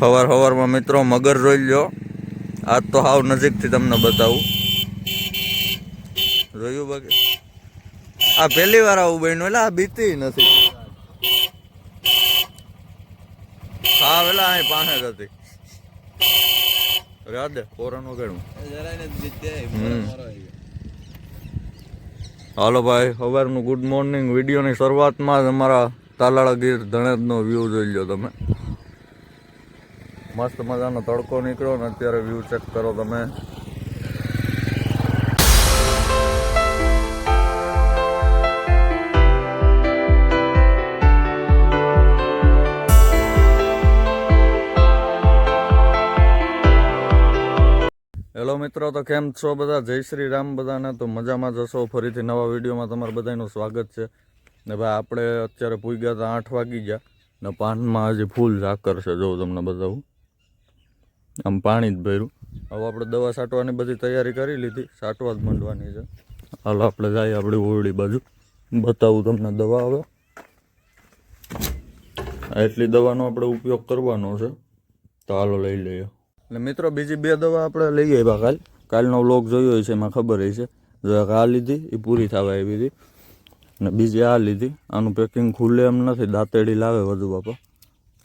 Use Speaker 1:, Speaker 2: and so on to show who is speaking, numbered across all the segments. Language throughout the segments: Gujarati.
Speaker 1: સવાર સવારમાં મિત્રો મગર જોઈ લો આજ તો હાવ નજીકથી તમને બતાવું. જોયું બાકી? આ પહેલી વાર આવું બન્યું એટલે આ બીતી નથી. હા પેલા અહીં પાસે જ હતી. રાધે કોરાનું કેળું હાલો ભાઈ સવારનું ગુડ મોર્નિંગ વિડીયોની શરૂઆતમાં જ અમારા તાલાળા ગીર ધણેજનો વ્યૂ જોઈ લો તમે. મસ્ત મજાનો તડકો નીકળ્યો ને અત્યારે વ્યૂ ચેક કરો તમે. હેલો મિત્રો, તો કેમ છો બધા? જય શ્રી રામ બધાને. તો મજામાં જશો ફરીથી નવા વિડીયોમાં તમારું બધાનું સ્વાગત છે. ને ભાઈ, આપણે અત્યારે પૂગ્યા હતા આઠ વાગી ગયા. ને પાનમાં હજી ફૂલ ઝાકર છે જો તમને બતાવું. આમ પાણી જ ભર્યું. હવે આપણે દવા છાંટવાની બધી તૈયારી કરી લીધી. છાંટવા જ માંડવાની છે. હાલો આપણે જઈએ આપણી ઓરડી બાજુ. બતાવું તમને દવા હવે. એટલી દવાનો આપણે ઉપયોગ કરવાનો છે. તો હાલો લઈ લઈએ. એટલે મિત્રો બીજી બે દવા આપણે લઈ આવ્યા કાલ. કાલનો વ્લોગ જોયો છે એમાં ખબર છે જો આ લીધી એ પૂરી થવા આવી હતી. ને બીજી આ લીધી. આનું પેકિંગ ખુલ્લે એમ નથી. દાંતેડી લાવે વધુ બાપા.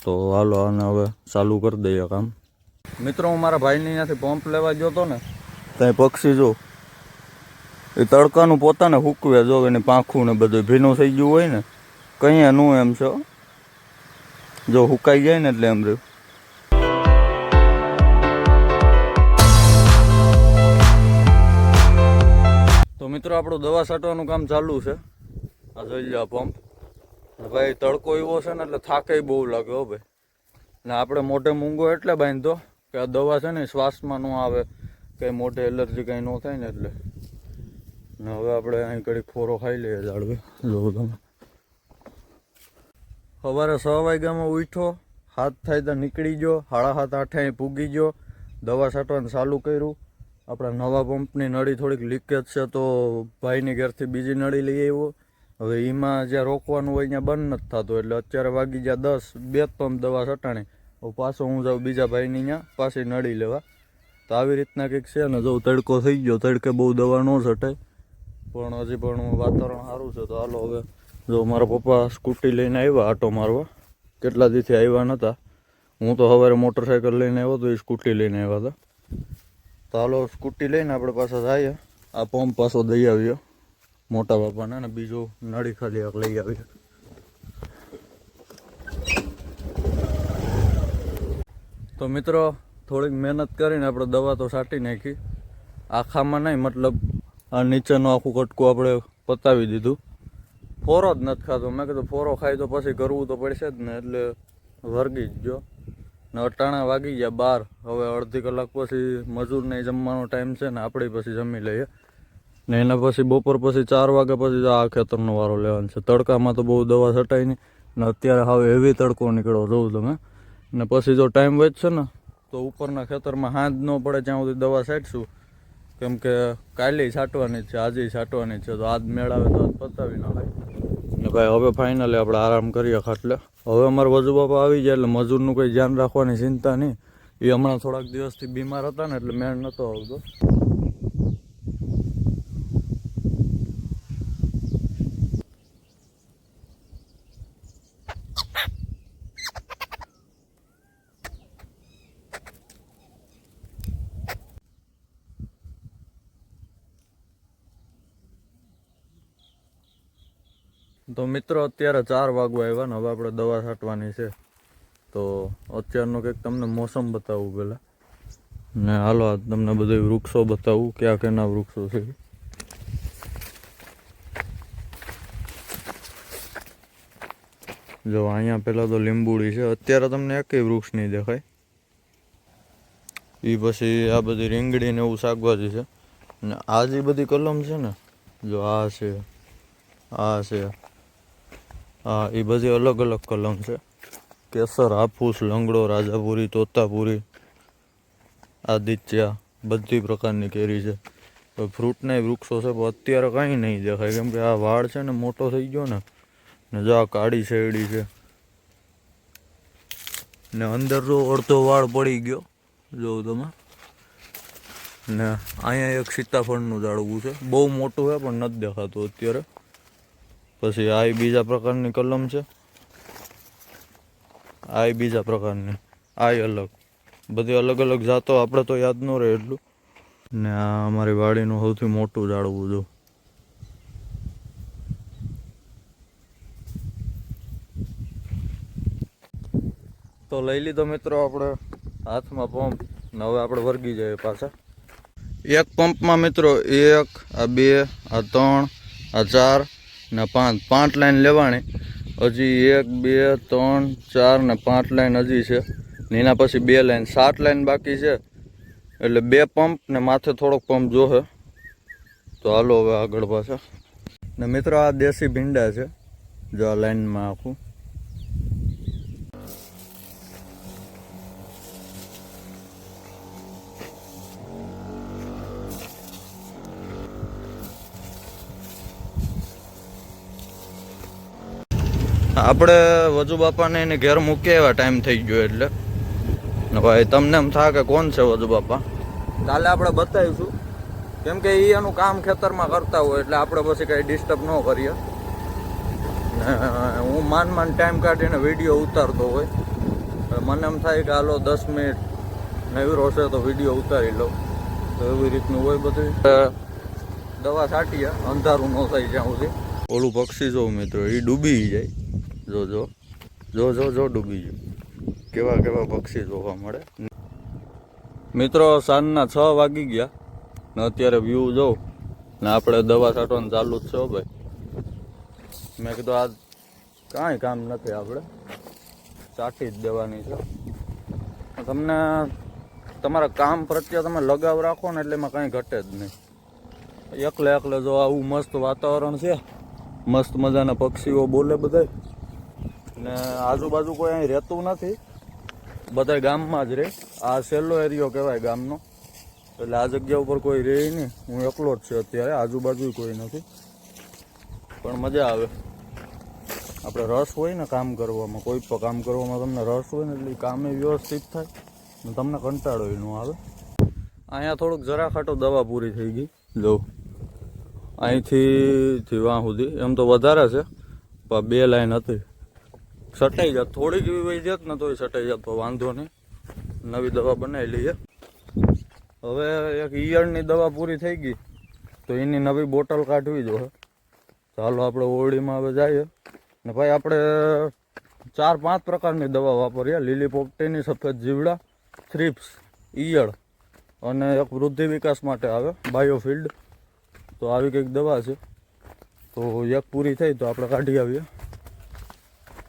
Speaker 1: તો હાલો આને હવે ચાલુ કરી દઈએ કામ. મિત્રો, હું મારા ભાઈની ત્યાંથી પંપ લેવા ગયો ને, ત્યાં પક્ષી જો, એ તડકાનું પોતાને હૂકવે, જો એને પાંખું ને બધું ભીનું થઈ ગયું હોય ને, કંઈ નું એમ છે. જો હુકાઈ જાય ને એટલે એમ રહ્યું. તો મિત્રો, આપણું દવા છાંટવાનું કામ ચાલુ છે. આ જોઈ લો પંપ. ભાઈ, તડકો એવો છે ને એટલે થાકે બહુ લાગે હો ભાઈ. ને આપણે મોઢે મૂંગો એટલે બાંધતો કે આ દવા છે ને શ્વાસમાં ન આવે કંઈ મોટે એલર્જી કંઈ ન થાય ને એટલે. ને હવે આપણે અહીં કડી ફોરો ખાઈ લઈએ જાળવે જોવો તમે. સવારે છ વાગ્યામાં ઉઠો, હાથ થાય તો નીકળી ગયો સાડા સાત આઠે પૂગી ગયો દવા છાંટવાનું ચાલુ કર્યું. આપણા નવા પંપની નળી થોડીક લીકેજ છે તો ભાઈની ઘેરથી બીજી નળી લઈ આવ્યો. હવે એમાં જ્યાં રોકવાનું હોય ત્યાં બંધ નથી થતું, એટલે અત્યારે વાગી ગયા દસ, બે જ પંપ દવા છટાણી. પાછો હું જાઉં બીજા ભાઈની ત્યાં પાછી નળી લેવા. તો આવી રીતના કંઈક છે ને, જો તડકો થઈ ગયો, તડકે બહુ દવા ન છટે પણ હજી પણ વાતાવરણ સારું છે, તો હાલો હવે જો મારા પપ્પા સ્કૂટી લઈને આવ્યા આટો મારવા. કેટલા દીથી આવ્યા નહોતા હું તો સવારે મોટરસાઇકલ લઈને આવ્યો તો એ સ્કૂટી લઈને આવ્યા હતા. તો હાલો સ્કૂટી લઈને આપણે પાછા જઈએ. આ પંપ પાછો દઈ આવ્યો. મોટા બાપાને અને બીજું નળી ખાલી લઈ આવીએ તો મિત્રો, થોડીક મહેનત કરીને આપણે દવા તો છાંટી નાખી. આખામાં નહીં, મતલબ આ નીચેનું આખું કટકું આપણે પતાવી દીધું. ફોરો જ નથી ખાતો મેં કીધું ફોરો ખાય તો પછી કરવું તો પડશે જ ને, એટલે વર્ગી જ ગયો. ને અટાણા વાગી ગયા બાર. હવે અડધી કલાક પછી મજૂરને જમવાનો ટાઈમ છે ને, આપણે પછી જમી લઈએ. ને એના પછી બપોર પછી ચાર વાગ્યા પછી આ ખેતરનો વારો લેવાનો છે. તડકામાં તો બહુ દવા છટાઈ નહીં. ને અત્યારે હવે એવી તડકો નીકળો જોઉં તમે. ને પછી જો ટાઈમ વધશે ને, તો ઉપરના ખેતરમાં હાંજ ન પડે ત્યાં સુધી દવા છાંટશું. કેમ કે કાલે છાંટવાની છે આજે છાંટવાની છે, તો આજ મેળાવે તો આજ પતાવી નાખાય ને ભાઈ, હવે ફાઇનલી આપણે આરામ કરીએ ખાટલે. હવે અમારા વજુ બાપા આવી જાય એટલે મજૂરનું કંઈ ધ્યાન રાખવાની ચિંતા નહીં. એ હમણાં થોડાક દિવસથી બીમાર હતા ને એટલે મેળ નહોતો આવતો. તો મિત્રો, અત્યારે ચાર વાગવા આવ્યા ને, હવે આપણે દવા છાંટવાની છે. તો અત્યારનું કંઈક તમને મોસમ બતાવું પહેલાં. ને હાલો તમને બધા વૃક્ષો બતાવું, ક્યાં ક્યાંના વૃક્ષો છે. જો, અહીંયા પહેલાં તો લીંબુડી છે. અત્યારે તમને એકેય વૃક્ષ નહીં દેખાય. એ પછી આ બધી રીંગણી ને એવું શાકભાજી છે. ને આ જે બધી કલમ છે ને, જો આ છે આ છે. એ બધી અલગ અલગ કલમ છે. કેસર, હાફૂસ, લંગડો, રાજાપુરી, તોતાપુરી, આદિત્યા, બધી પ્રકારની કેરી છે. તો ફ્રૂટના વૃક્ષો છે, પણ અત્યારે કાંઈ નહીં દેખાય. કેમ કે આ વાળ છે ને, મોટો થઈ ગયો ને ને જો આ કાળી શેરડી છે. ને અંદર જો અડધો વાળ પડી ગયો જોઉં તમે. ને અહીંયા એક સીતાફળનું ઝાડવું છે. બહુ મોટું છે, પણ નથી દેખાતું અત્યારે. પછી આ બીજા પ્રકારની કલમ છે. આ બીજા પ્રકારની. આ અલગ. બધી અલગ અલગ જાતો આપણે તો યાદ ન રહે એટલું. ને આ અમારી વાડીનું સૌથી મોટું ઝાડવું જો. તો લઈ લીધો મિત્રો આપણે હાથમાં પંપ. ને હવે આપણે વર્ગી જઈએ પાછા. એક પંપમાં મિત્રો એક, આ બે, આ ત્રણ, આ ચાર ને પાંચ પાંચ લાઈન લેવાની. હજી એક, બે, ત્રણ, ચાર ને પાંચ લાઈન હજી છે. ને એના પછી બે લાઈન. સાત લાઈન બાકી છે. એટલે બે પંપ ને માથે થોડોક પંપ જોશે તો હાલો હવે આગળ પાછા. ને મિત્રો, આ દેશી ભીંડા છે. જો આ લાઈનમાં આખું. આપણે વજુ બાપાને એને ઘેર મૂકીએ એવા ટાઈમ થઈ ગયો એટલે. ભાઈ તમને એમ થાય કે કોણ છે વજુ બાપા? કાલે આપણે બતાવીશું. કેમ કે એ એનું કામ ખેતરમાં કરતા હોય એટલે આપણે પછી કંઈ ડિસ્ટર્બ ન કરીએ. હું માન માન ટાઈમ કાઢીને વીડિયો ઉતારતો હોય. મને એમ થાય કે હાલો દસ મિનિટ નવીરો છે તો વીડિયો ઉતારી લઉં. તો એવી રીતનું હોય બધું. દવા છાંટીએ અંધારું ન થાય જ્યાં સુધી. ઓલું પક્ષી જો મિત્રો એ ડૂબી જાય. જો જો. જો જો જો ડૂબી ગયું. કેવા કેવા પક્ષી જોવા મળે. મિત્રો, સાંજના છ વાગી ગયા. ને અત્યારે વ્યૂ જોઉં. ને આપણે દવા છાંટવાનું ચાલુ જ છે ભાઈ. મેં કીધું આ કાંઈ કામ નથી આપણે. ચાટી જ દેવાની છે. તમને તમારા કામ પ્રત્યે તમે લગાવ રાખો ને એટલે એમાં કાંઈ ઘટે જ નહીં. એકલે એકલે જો આવું મસ્ત વાતાવરણ છે. મસ્ત મજાના પક્ષીઓ બોલે બધાય. ને આજુબાજુ કોઈ અહીં રહેતું નથી. બધા ગામમાં જ રહે. આ સહેલો એરિયો કહેવાય ગામનો. એટલે આ જગ્યા ઉપર કોઈ રહે નહીં. હું એકલો જ છે અત્યારે. આજુબાજુ કોઈ નથી. પણ મજા આવે. આપણે રસ હોય ને કામ કરવામાં. કોઈ પણ કામ કરવામાં તમને રસ હોય ને એટલે કામે વ્યવસ્થિત થાય. ને તમને કંટાળો ન આવે. અહીંયા થોડુંક જરા ખાટો દવા પૂરી થઈ ગઈ. જો અહીંથી વાં સુધી. એમ તો વધારે છે. પણ બે લાઈન હતી. સટાઈ જાત થોડીક એવી વહી જાત ને તોય સટાઈ જાત તો વાંધો નહીં. નવી દવા બનાવી લઈએ. હવે એક ઈયળની દવા પૂરી થઈ ગઈ, તો એની નવી બોટલ કાઢવી જોઈએ ચાલો આપણે ઓરડીમાં હવે જઈએ. ને ભાઈ આપણે ચાર પાંચ પ્રકારની દવા વાપરીએ. લીલી પોપટીની સફેદ જીવડા થ્રીપ્સ ઈયળ અને એક વૃદ્ધિ વિકાસ માટે આવે બાયોફિલ્ડ તો આવી કંઈક દવા છે. તો એક પૂરી થઈ તો આપણે કાઢી આવીએ.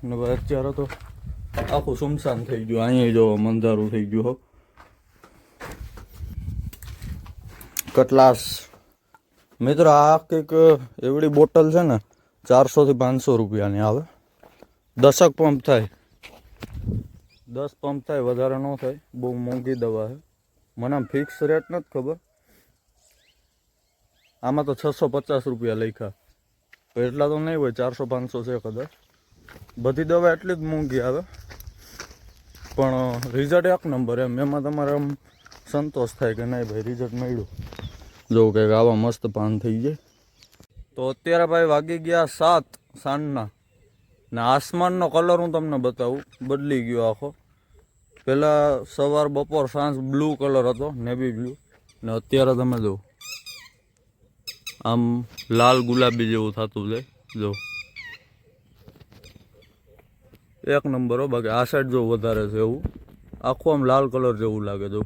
Speaker 1: ને ભાઈ અત્યારે તો આખું સુમસાન થઈ ગયું. અહીંયા જો મંધારું થઈ ગયું હો. કટલાસ. મિત્રો, આ કંઈક એવડી બોટલ છે ને, ચારસોથી પાંચસો રૂપિયાની આવે. દશક પંપ થાય. દસ પંપ થાય, વધારે ન થાય. બહુ મોંઘી દવા છે. મને ફિક્સ રેટ નથી ખબર. આમાં તો છસો પચાસ રૂપિયા લખ્યા. એટલા તો નહીં હોય, ચારસો પાંચસો છે કદાચ. બધી દવા એટલી જ મોંઘી આવે. પણ રિઝલ્ટ એક નંબર એમ. એમાં તમારે આમ સંતોષ થાય કે નહીં ભાઈ રિઝલ્ટ મળ્યું. જો કંઈક આવા મસ્ત પાન થઈ જાય. તો અત્યારે ભાઈ વાગી ગયા સાત સાંજના. ને આસમાનનો કલર હું તમને બતાવું. બદલી ગયો આખો. પહેલાં સવાર, બપોર, સાંજ બ્લુ કલર હતો નેવી બ્લુ ને અત્યારે તમે જો આમ લાલ ગુલાબી જેવું થતું જાય. જો એક નંબર હો બાકી આ સાઈડ જો વધારે છે એવું આખું આમ લાલ કલર જેવું લાગે જો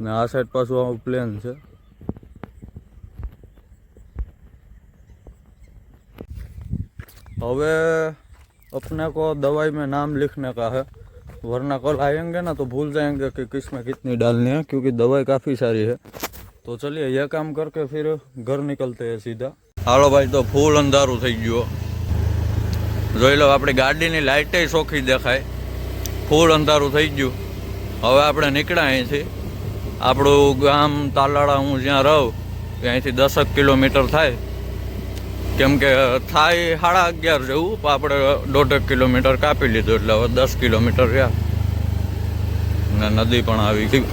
Speaker 1: ને આ સાઈડ પાછું આમ પ્લેન છે હવે अपने को दवाई में नाम लिखने का है वरना कल आएंगे ना तो भूल जाएंगे कि किस में कितनी डालनी है क्योंकि दवाई काफ़ी सारी है तो चलिए यह काम करके फिर घर निकलते हैं सीधा હાલો ભાઈ તો ફૂલ અંધારું થઈ ગયું જોઈ લો, આપણી ગાડીની લાઇટે ચોખ્ખી દેખાય. ફૂલ અંધારું થઈ ગયું. હવે આપણે નીકળ્યા અહીંથી. આપણું ગામ તાલાળા, હું જ્યાં રહું ત્યાંથી દસક કિલોમીટર થાય. કેમ કે થાય સાડા અગિયાર જેવું, પણ આપણે દોઢેક કિલોમીટર કાપી લીધું, એટલે હવે દસ કિલોમીટર રહ્યા. ને નદી પણ આવી ગઈ.